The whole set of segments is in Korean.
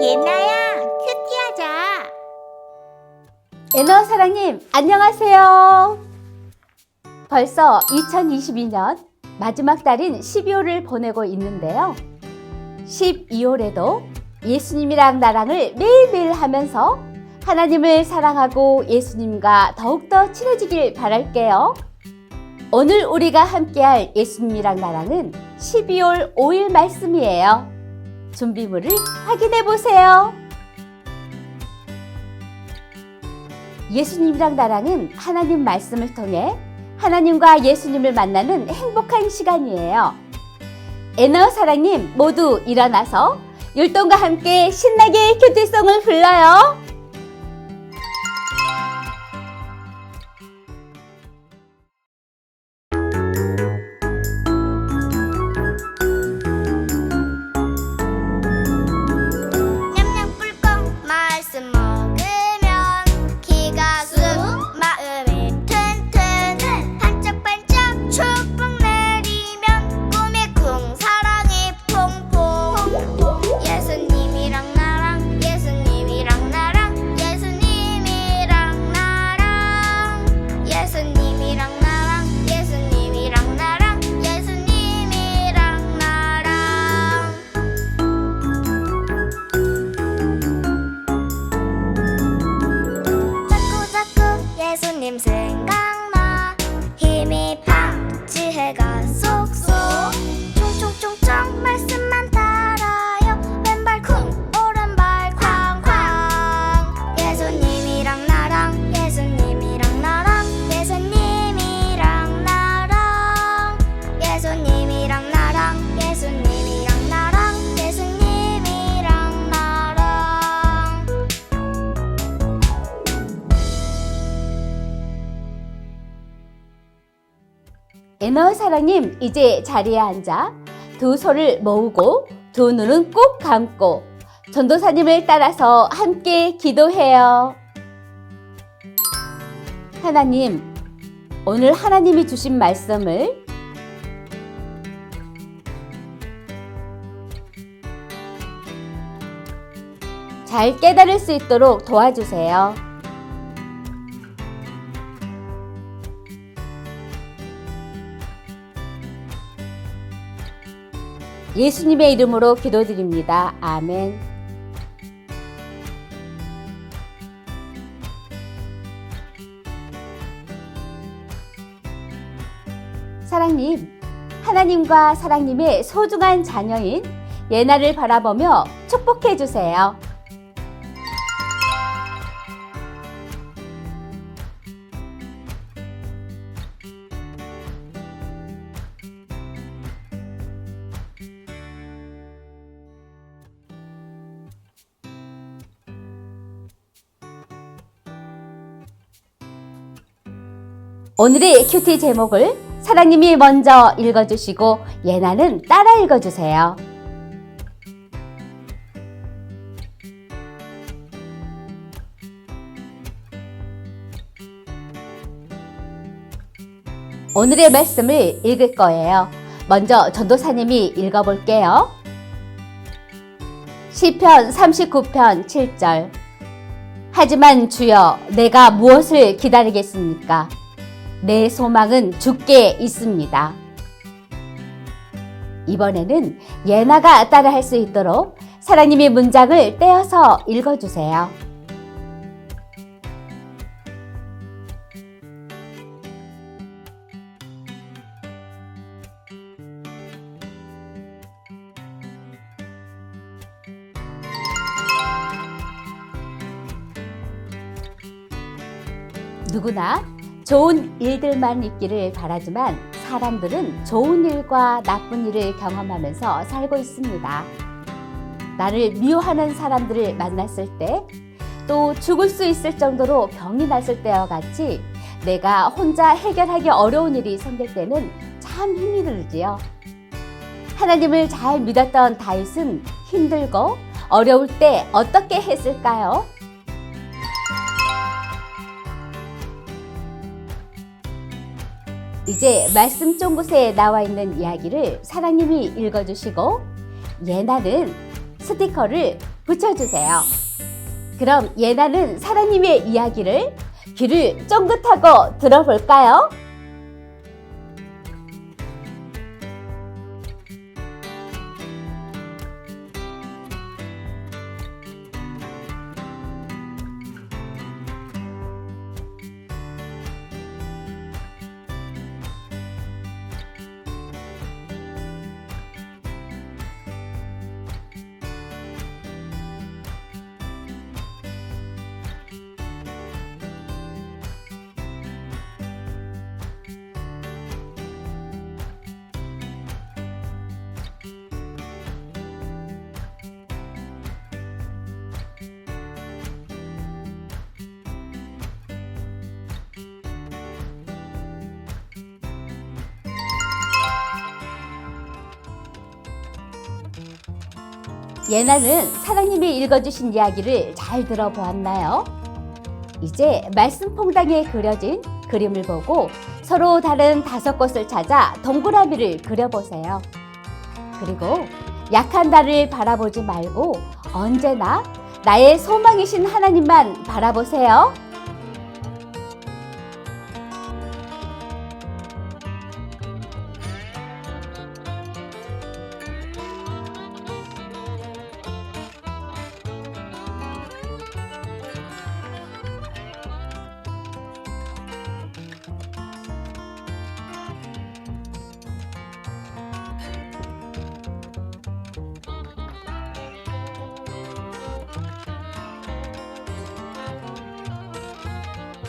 예나야, 큐티하자. 에너 사랑님, 안녕하세요. 벌써 2022년 마지막 달인 12월을 보내고 있는데요. 12월에도 예수님이랑 나랑을 매일매일 하면서 하나님을 사랑하고 예수님과 더욱더 친해지길 바랄게요. 오늘 우리가 함께할 예수님이랑 나랑은 12월 5일 말씀이에요. 준비물을 확인해 보세요. 예수님이랑 나랑은 하나님 말씀을 통해 하나님과 예수님을 만나는 행복한 시간이에요. 에너 사랑님 모두 일어나서 율동과 함께 신나게 큐티송을 불러요. 예수님 생각나. 힘이 팍 지혜가 쏙쏙 총총총 총 말씀만 따라요. 왼발 쿵 오른발 쾅쾅. 예수님이랑 나랑 예수님이랑 나랑 예수님이랑 나랑. 예수님이랑 나랑 예수님 에너 사랑님 이제 자리에 앉아 두 손을 모으고 두 눈은 꼭 감고 전도사님을 따라서 함께 기도해요. 하나님, 오늘 하나님이 주신 말씀을 잘 깨달을 수 있도록 도와주세요. 예수님의 이름으로 기도드립니다. 아멘. 사랑님, 하나님과 사랑님의 소중한 자녀인 예나를 바라보며 축복해 주세요. 오늘의 큐티 제목을 사랑님이 먼저 읽어주시고 예나는 따라 읽어주세요. 오늘의 말씀을 읽을 거예요. 먼저 전도사님이 읽어볼게요. 시편 39편 7절 하지만 주여 내가 무엇을 기다리겠습니까? 내 소망은 주께 있습니다. 이번에는 예나가 따라할 수 있도록 사랑님이 문장을 떼어서 읽어주세요. 누구나 좋은 일들만 있기를 바라지만 사람들은 좋은 일과 나쁜 일을 경험하면서 살고 있습니다. 나를 미워하는 사람들을 만났을 때, 또 죽을 수 있을 정도로 병이 났을 때와 같이 내가 혼자 해결하기 어려운 일이 생길 때는 참 힘이 들지요. 하나님을 잘 믿었던 다윗은 힘들고 어려울 때 어떻게 했을까요? 이제 말씀 쫑곳에 나와 있는 이야기를 사랑님이 읽어주시고 예나는 스티커를 붙여주세요. 그럼 예나는 사랑님의 이야기를 귀를 쫑긋하고 들어볼까요? 예나는 사랑님이 읽어주신 이야기를 잘 들어보았나요? 이제 말씀 퐁당에 그려진 그림을 보고 서로 다른 다섯 곳을 찾아 동그라미를 그려보세요. 그리고 약한 나를 바라보지 말고 언제나 나의 소망이신 하나님만 바라보세요.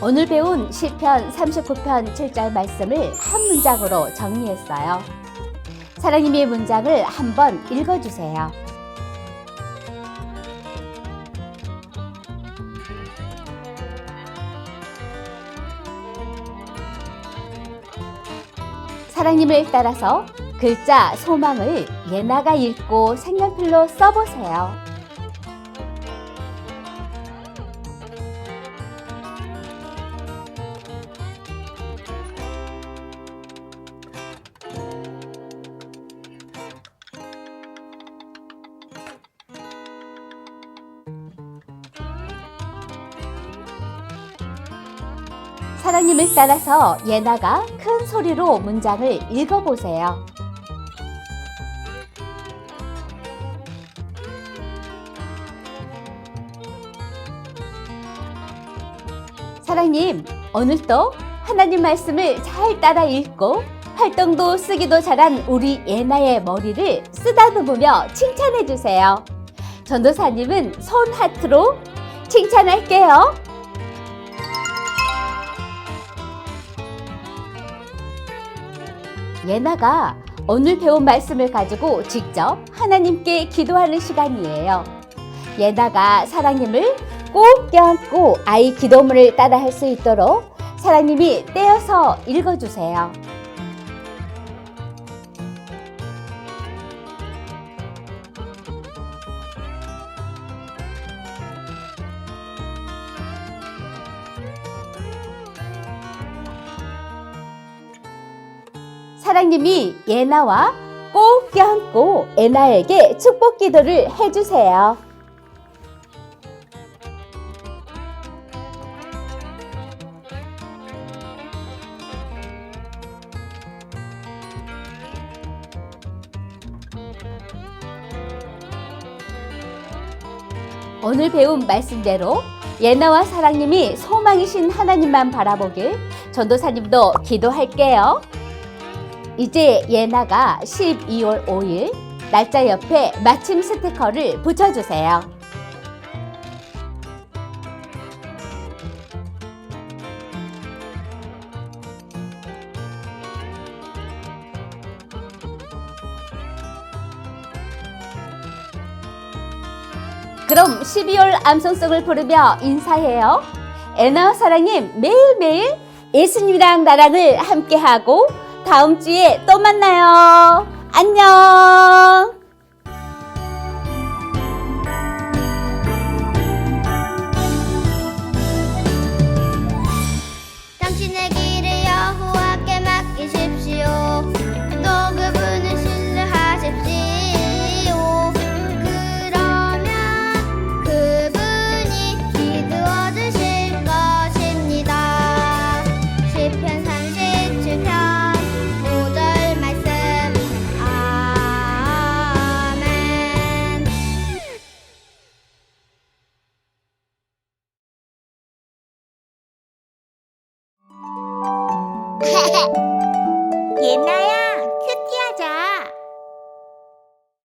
오늘 배운 시편 39편 7절 말씀을 한 문장으로 정리했어요. 사랑님의 문장을 한번 읽어주세요. 사랑님을 따라서 글자 소망을 예나가 읽고 색연필로 써보세요. 사랑님을 따라서 예나가 큰 소리로 문장을 읽어보세요. 사랑님, 오늘도 하나님 말씀을 잘 따라 읽고 활동도 쓰기도 잘한 우리 예나의 머리를 쓰다듬으며 칭찬해 주세요. 전도사님은 손 하트로 칭찬할게요. 예나가 오늘 배운 말씀을 가지고 직접 하나님께 기도하는 시간이에요. 예나가 사랑님을 꼭 껴안고 아이 기도문을 따라 할 수 있도록 사랑님이 떼어서 읽어주세요. 사랑님이 예나와 꼭 껴안고 예나에게 축복 기도를 해주세요. 오늘 배운 말씀대로 예나와 사랑님이 소망이신 하나님만 바라보길 전도사님도 기도할게요. 이제 예나가 12월 5일 날짜 옆에 마침 스티커를 붙여주세요. 그럼 12월 암송송을 부르며 인사해요. 에나 사랑님 매일매일 예수님이랑 나랑을 함께하고 다음 주에 또 만나요. 안녕.